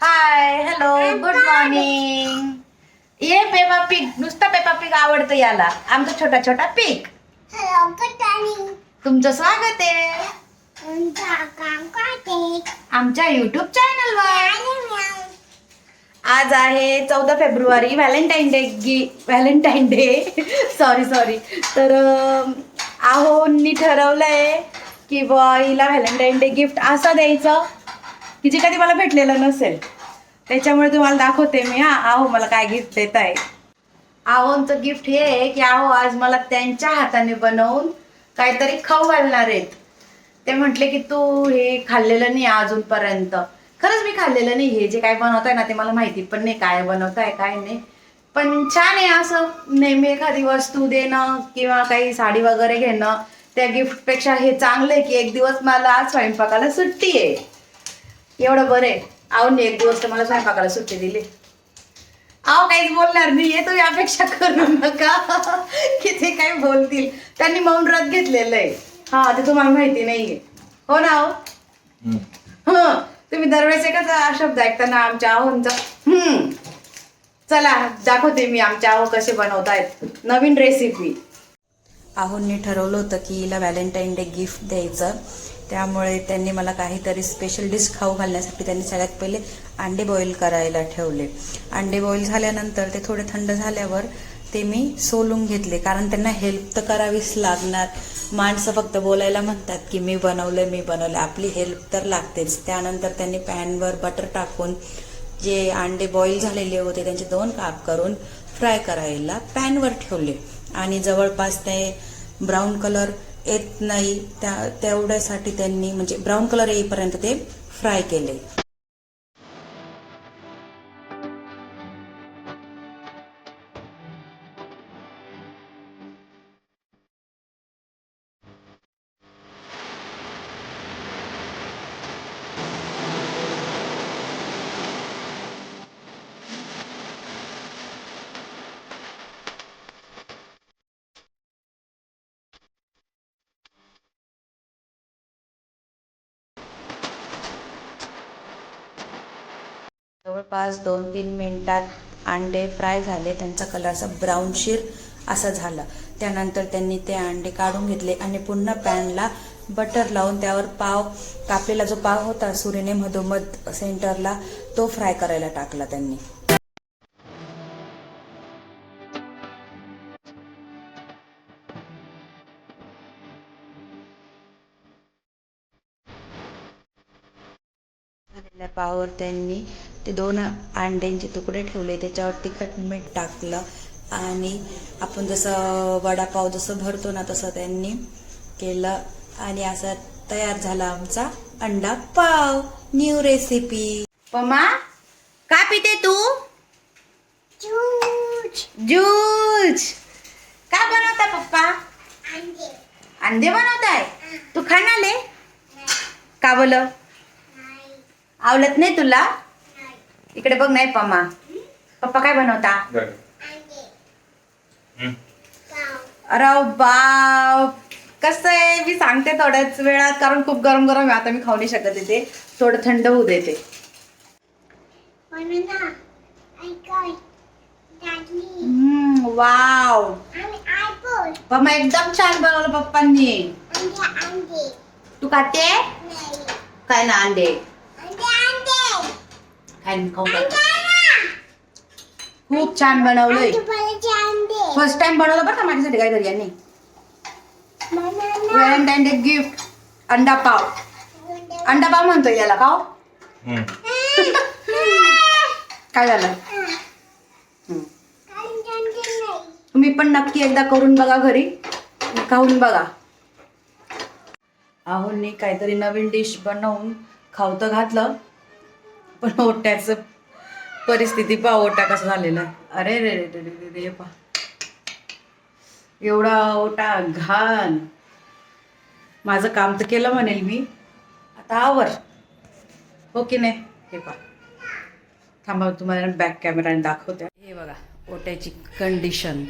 हाय hello good morning ये Peppa Pig नुसता Peppa Pig आवडतं याला. आमचा छोटा छोटा कटाणी तुमचं स्वागत आहे. आमच्या युट्यूब चॅनलवर. आज आहे चौदा फेब्रुवारी व्हॅलेंटाईन डे गी व्हॅलेंटाईन डे सॉरी सॉरी तर आहोंनी ठरवलंय की बुवा हिला व्हॅलेंटाईन डे गिफ्ट असं द्यायचं. की जे कधी मला भेटलेलं नसेल. त्याच्यामुळे तुम्हाला दाखवते मी हा. आहो मला काय गिफ्ट देत आहे आहोंचं गिफ्ट हे आहे की आहो आज मला त्यांच्या हाताने बनवून काहीतरी खाऊ घालणार आहेत. ते म्हटले की तू हे खाल्लेलं नाही अजूनपर्यंत. खरंच मी खाल्लेलं नाही. हे जे काय बनवताय ना ते मला माहिती पण नाही काय बनवताय काय नाही. पण छान आहे असं. नेहमी एखादी वस्तू देणं किंवा काही साडी वगैरे घेणं त्या गिफ्टपेक्षा हे चांगलं आहे की एक दिवस मला आज स्वयंपाकाला सुट्टी आहे. एवढं बरं आहे. आवनी एक दिवस तर मला स्वयंपाकाला सुट्टी दिली. आव काहीच बोलणार नाही आहे तुम्ही अपेक्षा करू नका. की ते काय बोलतील. त्यांनी मौन व्रत घेतलेलं आहे. हा ते तुम्हाला माहिती नाहीये. हो ना हो हं. तुम्ही दरवेळेस एकच शब्द ऐकताना आमच्या आहोंचा हम्म. चला दाखवते मी आमच्या आहो कसे बनवतायत. नवीन रेसिपी आहोंनी ठरवलं होतं की हिला व्हॅलेंटाईन डे गिफ्ट द्यायचं. त्यामुळे त्यांनी मला काहीतरी स्पेशल डिश खाऊ घालण्यासाठी त्यांनी सगळ्यात पहिले अंडे बॉईल करायला ठेवले. अंडे बॉईल झाल्यानंतर ते थोडे थंड झाल्यावर ते मी सोलून घेतले. कारण त्यांना हेल्प तर करावीच लागणार. माणसं फक्त बोलायला म्हणतात की मी बनवलं मी बनवलं आपली हेल्प तर लागतेच. त्यानंतर त्यांनी पॅनवर बटर टाकून जे अंडे बॉईल झालेले होते त्यांचे दोन काप करून फ्राय करायला पॅनवर ठेवले. आणि जवळपास ते ब्राऊन कलर येत नाही त्या तेवढ्यासाठी त्यांनी म्हणजे ब्राऊन कलर येईपर्यंत ते फ्राय केले. जवळपास दोन तीन मिनिटात अंडे फ्राय झाले. त्यांचा कलर असा ब्राऊनशीर असा झाला. त्यानंतर त्यांनी ते अंडे काढून घेतले आणि पुन्हा पॅनला बटर लावून त्यावर पाव कापलेला जो पाव होता सुरीने मधोमध सेंटरला तो फ्राय करायला टाकला त्यांनी. झालेल्या पावावर त्यांनी ते दोन अंड्यांचे तुकडे ठेवले त्याच्यावर तिखट मीठ टाकलं आणि आपण जसं वडापाव जसं भरतो ना तसं त्यांनी केलं आणि असा तयार झाला आमचा अंडा पाव. न्यू रेसिपी पमा का पिते तू? चूच ज्यूस. का बनवता पप्पा? अंडे. अंडे बनवताय? तू खाणाले? का बोल आवडत नाही तुला? इकडे बघ नाही पम्मा पप्पा काय बनवता? अंडे पाव अरे बाप. कसं आहे? मी सांगते थोड्याच वेळात कारण खूप गरम गरम आहे. आता मी खाऊ नाही शकत इथे. थोडं थंड होऊ देते. वाव. पम्मा एकदम छान बनवलं पप्पांनी. तू खाते? नाही. काय ना अंडे? काय नाही खाऊ? अंडे खूप छान बनवलंय. अंडे फर्स्ट टाइम बनवलं बरं का माझ्यासाठी काहीतरी यांनी? व्हॅलेंटाईन डे गिफ्ट अंडा पाव. अंडा पाव म्हणतोय याला पाव? काय झालं. तुम्ही पण नक्की एकदा करून बघा घरी. खाऊन बघा. आहोंनी काहीतरी नवीन डिश बनवून खाऊ तर घातलं. पण ओट्याचं परिस्थिती पहा ओटा कसा झालेला? आहे. अरे रे रे रे रे पा एवढा ओटा घाण. माझं काम तर केलं म्हणेल मी. आता आवर. हो की नाही? हे पा थांबा तुम्हाला बॅक कॅमेराने दाखवते. हे बघा ओट्याची कंडिशन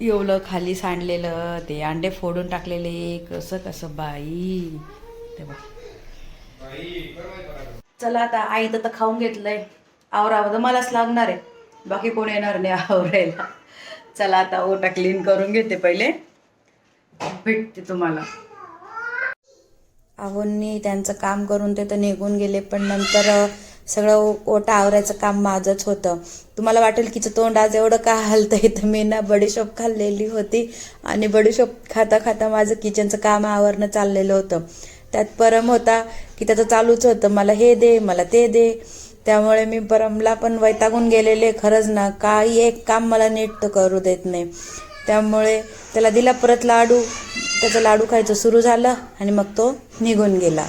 येवलं खाली सांडलेलं ते अंडे फोडून टाकलेले कसं कसं बाई. ते बघा. चला आता आई तर खाऊन घेतलंय. आवरावं तर मलाच लागणार आहे. बाकी कोण येणार नाही आवरायला. चला आता ओटा क्लीन करून घेते पहिले. भेटते तुम्हाला. आहोंनी त्यांचं काम करून ते तर निघून गेले पण नंतर सगळं ओटा आवरायचं काम माझंच होतं. तुम्हाला वाटेल की तोंड आज एवढं का हलतंय? तर मी ना बडीशोप खाल्लेली होती आणि बडीशोप खाता खाता माझं किचनचं काम आवरणं चाललेलं होतं. त्यात परम होता की त्याचं चालूच होतं. मला हे दे मला ते दे. त्यामुळे मी परमला पण वैतागून गेलेले खरंच ना काही एक काम मला नीट तो करू देत नाही. त्यामुळे त्याला दिला परत लाडू. त्याचं लाडू खायचं सुरू झालं आणि मग तो निघून गेला.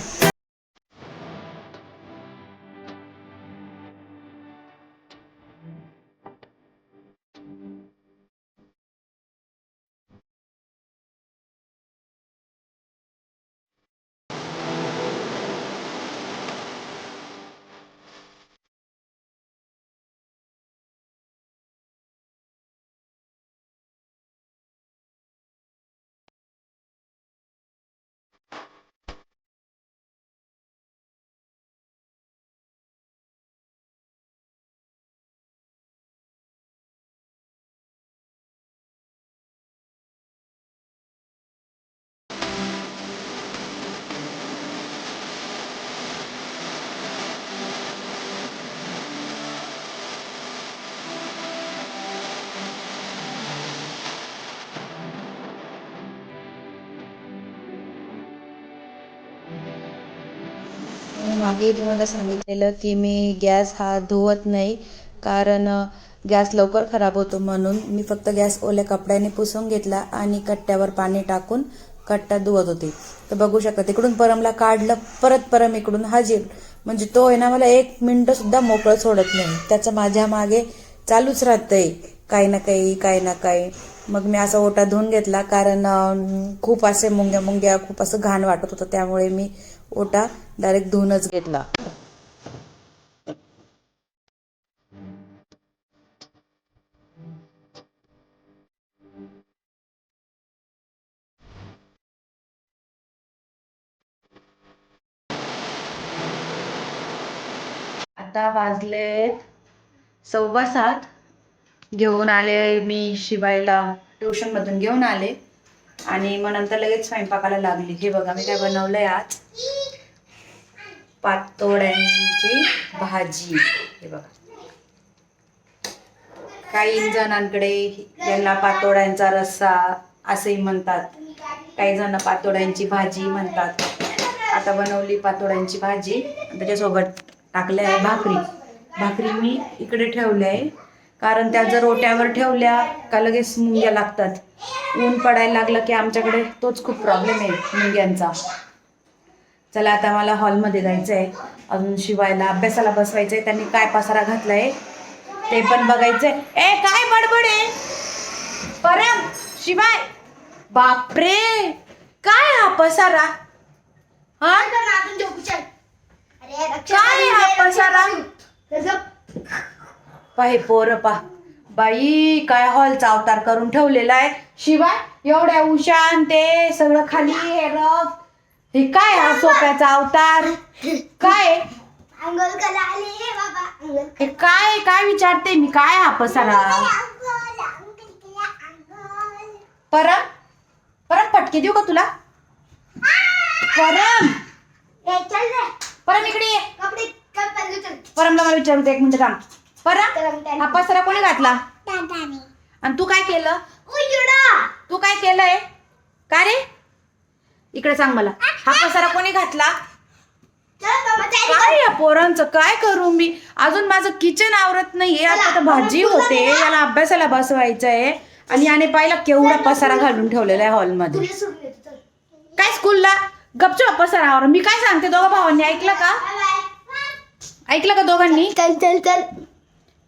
मागे तुम्हाला सांगितलेलं की मी गॅस हा धुवत नाही कारण गॅस लवकर खराब होतो म्हणून मी फक्त गॅस ओल्या कपड्याने पुसून घेतला आणि कट्ट्यावर पाणी टाकून कट्टा धुवत होते. तर बघू शकता तिकडून परमला काढलं परत परम इकडून हाजीर. म्हणजे तो आहे ना मला एक मिनटं सुद्धा मोकळं सोडत नाही. त्याचं माझ्या मागे चालूच राहतंय काही ना काही काही ना काही. मग मी असा ओटा धुवून घेतला कारण खूप असे मुंग्या मुंग्या खूप असं घाण वाटत होतं. त्यामुळे मी ओटा डायरेक्ट धुवूनच घेतला. आता वाजलेत सव्वा सात. घेऊन आले मी शिवायला. ट्युशनमधून घेऊन आले. आणि मग नंतर लगेच स्वयंपाकाला लागली. हे बघा मी काय बनवलंय आज. पातोड्यांची भाजी. हे बघा. काही जणांकडे यांना पातोड्यांचा रस्सा असेही म्हणतात. काही जण पातोड्यांची भाजी म्हणतात. आता बनवली पातोड्यांची भाजी. त्याच्यासोबत टाकले आहे भाकरी. भाकरी मी इकडे ठेवले आहे. कारण त्या जर ओट्यावर ठेवल्या का लगेच मुंग्या लागतात. ऊन पडायला लागलं की आमच्याकडे तोच खूप प्रॉब्लेम आहे मुंग्यांचा. चला आता मला हॉलमध्ये जायचं आहे अजून शिवायला अभ्यासाला बसवायचं आहे त्यांनी काय पसारा घातलाय ते पण बघायचंय. ए काय बडबड आहे? परम शिवाय. बापरे. काय हा पसारा? हा? काय हा पसारा? पाहे पोर पा बाई काय हॉलचा अवतार करून ठेवलेला आहे. शिवाय एवढ्या उशान ते सगळं खाली हे रफ. हे काय हा सोप्याचा अवतार? काय? अंघोळ करा आली रे बाबा अंघोळ हे काय काय विचारते? मी काय हा पसारा? अंघोळ अंघोळ केला अंघोळ परम परम फटके देऊ का तुला? परम! ए चल रे. परम इकडे ये. कपडे परमला मला विचारू दे एक मिनिट थांब. परम हा पसारा कोणी घातला? दादाने. आणि तू काय केलं? उयडा तू काय केलंय? का रे? इकडे सांग मला. हा पसारा कोणी घातला? काय या पोरांचं? काय करू मी? अजून माझं किचन आवरत नाहीये. आता तर भाजी होते. याला अभ्यासाला बसवायचंय. आणि याने पाहिला केवढा पसारा घालून ठेवलेला आहे हॉलमध्ये काय स्कूलला गपचूप पसारा आवर मी काय सांगते? दोघा भावांनी ऐकलं का? ऐकलं का दोघांनी? चल चल चल.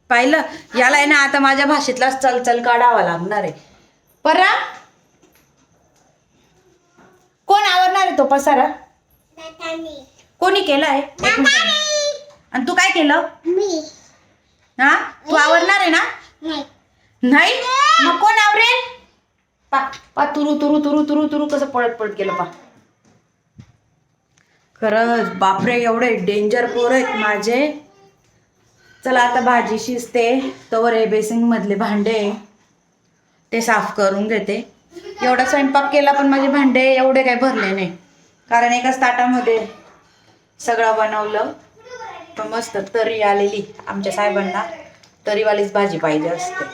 पाहिलं? याला आहे ना आता माझ्या भाषेतलाच चल चल काढावा लागणार आहे. परा कोण आवरणार आहे तो पसारा? कोणी केलाय. आणि तू काय केलं? मी. हा? तू आवरणार आहे ना? नाही. नाही? मग कोण आवरेल? पा पा तुरु तुरु तुरु तुरु तुरु कसं पळत पळत गेलं पा. खरंच बापरे एवढे डेंजर पोर आहेत माझे. चला आता भाजी शिजते. तवर हे बेसिंग मधले भांडे ते साफ करून घेते. एवढा स्वयंपाक केला पण माझे भांडे एवढे काही भरले नाही. कारण एकाच ताटामध्ये सगळं बनवलं. पण मस्त तरी आलेली आमच्या साहेबांना. तरीवालीच भाजी पाहिजे असते.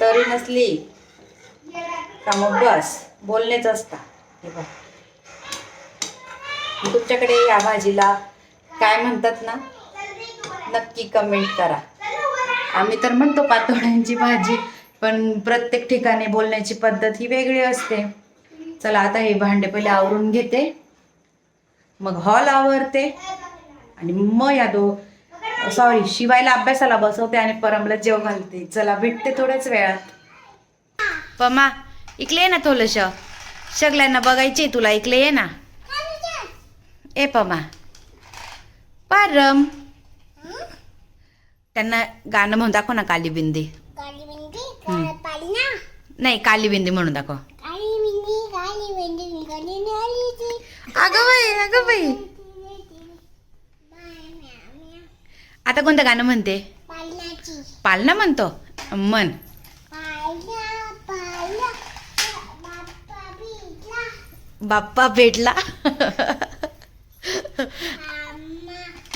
तरी नसली का मग बस बोलणेच असता हे बघ. तुमच्याकडे या भाजीला काय म्हणतात ना? नक्की कमेंट करा. आम्ही तर म्हणतो पातोड्यांची भाजी. पण प्रत्येक ठिकाणी बोलण्याची पद्धत ही वेगळी असते. चला आता हे भांडे पहिले आवरून घेते. मग हॉल आवरते. आणि मग या दो सॉरी शिवायला अभ्यासाला बसवते आणि परमला जेव घालते. चला भेटते थोड्याच वेळात. पमा इकले ये ना थोडस सगळ्यांना बघायचे तुला इकले ये ना? ए पमा. पारम त्यांना गाणं म्हणून दाखव ना काली बिंदी काली मेहंदी हम्म. काळा पाळणा नाही काली बिंदी म्हणून दाखव. अगं बाई अगं बाई. आता कोणतं गाणं म्हणते? पालना म्हणतो? मन. बाप्पा भेटला.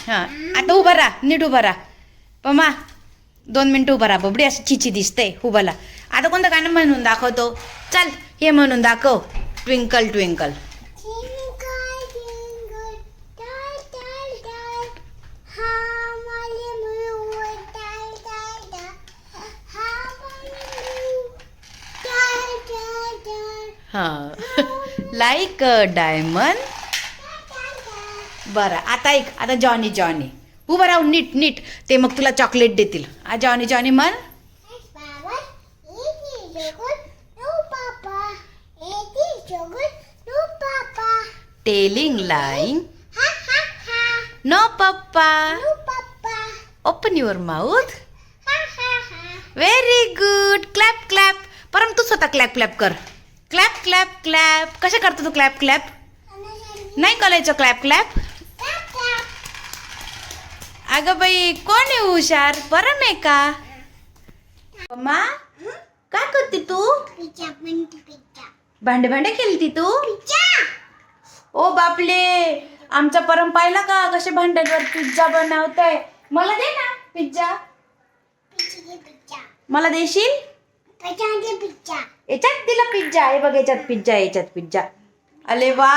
हा आता उभा राहा नीट उभा राहा. पमा दोन मिनिटं उभा राहा. बबडी असं चिची दिसते उभाला. आता कोणतं गाणं म्हणून दाखवतो? चल हे म्हणून दाखव. ट्विंकल ट्विंकल हा. लाईक डायमंड बरं आता ऐक आता जॉनी जॉनी उभं राहून नीट नीट. ते मग तुला चॉकलेट देतील. आ जॉनी जॉनी म्हण Yes, Baba. It is so good. No, Papa. It is so good. No, Papa. Telling lying Ha, ha, ha. No, Papa. Open your mouth Ha, ha, ha. Very good clap clap Param तू स्वतः clap clap कर clap clap clap कशा करतो तू clap clap नाही करायचं clap clap Clap, clap. अगं बाई कोण आहे हुशार परम आहे का मम्मा काय करते तू. भांडे भांडे खेळती तू. ओ बापले आमचा परम पाहिला का कसे भांड्यांवर पिझ्झा बनवताय मला दे ना पिझ्झा. मला देशील. याच्यात दिला पिझ्झा हे बघ याच्यात पिझ्झा याच्यात पिझ्झा अरे वा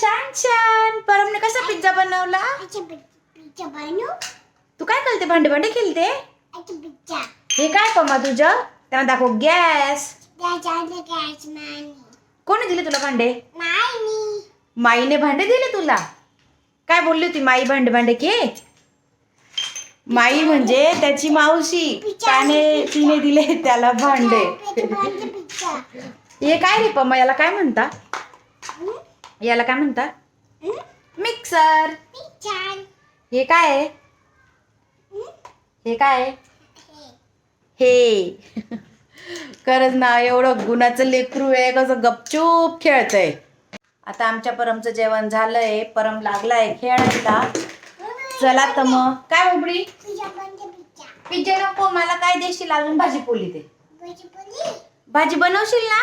छान छान परमने कसा पिझ्झा बनवला. तू काय करते भांडे भांडे खेळते. हे काय पमा तुझं तेव्हा दाखव गॅस. कोणी दिले तुला भांडे. माईने भांडे दिले तुला? काय बोलली होती माई भांडे भांडे के? माई म्हणजे त्याची मावशी. त्याने तिने दिले त्याला भांडे. हे काय रे पम्मा याला काय म्हणता? याला काय म्हणता? मिक्सर. हे काय आहे? हे काय आहे? हे. हे. खरंच ना एवढं गुणाचं लेकरू आहे कसं गपचूप खेळतंय. आता आमच्या परमचं जेवण झालंय परम लागलाय खेळायला चला तर मग काय उबडी. पिज्जा नको मला काय देशील अजून भाजी पोली ते. भाजी बनवशील ना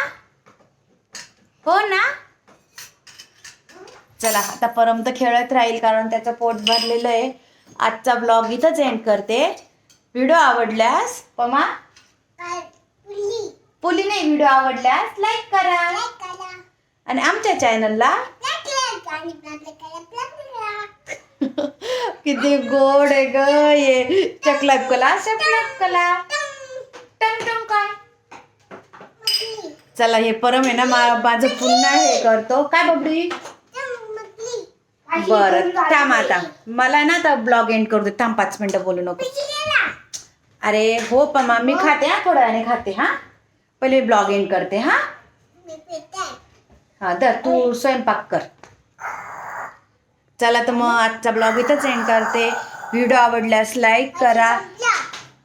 हो ना चला आता परम तर खेळत राहील कारण त्याचं पोट भरलेलं आहे आजचा ब्लॉग इथंच एंड करते व्हिडिओ आवडल्यास पमा? पुली. नाही व्हिडिओ आवडल्यास लाईक करा. आणि आमच्या चॅनलला किती गोड आहे ग ये चकलाप कला चकलाप कला. टंग टंग काय? चला हे परम आहे ना माझं पुन्हा हे करतो. काय बबडी बर बरं थांब आता. मला ना आता ब्लॉग एंड करू दे. थांब पाच मिनिटं बोलू नको. अरे हो पमा मी खाते हा थोड्या वेळाने खाते हा. पहिले ब्लॉग एंड करते हा. हा तर तू स्वयंपाक कर. चला तर मग आजचा ब्लॉग इथंच एंड करते. व्हिडिओ आवडल्यास लाईक करा.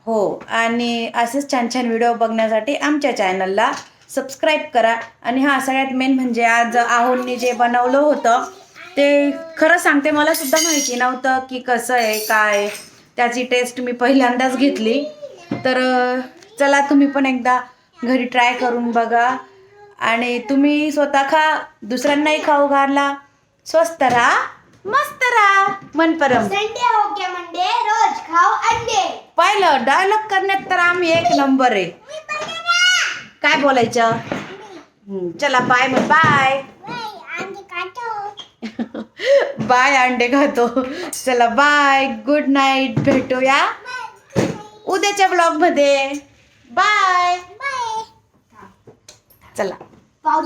हो आणि असेच छान छान व्हिडिओ बघण्यासाठी आमच्या चॅनलला सबस्क्राईब करा. आणि हा सगळ्यात मेन म्हणजे आज आहोंनी जे बनवलं होतं ते खरं सांगते मला सुद्धा माहिती नव्हतं की कसं आहे काय. त्याची टेस्ट मी पहिल्यांदाच घेतली. तर चला तुम्ही पण एकदा घरी ट्राय करून बघा. आणि तुम्ही स्वतः खा दुसऱ्यांनाही खाऊ घाला. स्वस्त राहा मस्त राहा मन परम संडे हो गया मंडे? रोज खाओ अंडे. पाहिलं डायलॉग करण्यात तर आम्ही एक नंबर आहे. काय बोलायचं? चला बाय मग बाय बाय अंडे खातो. चला बाय गुड नाईट भेटूया उद्याच्या ब्लॉगमध्ये बाय बाय. चला.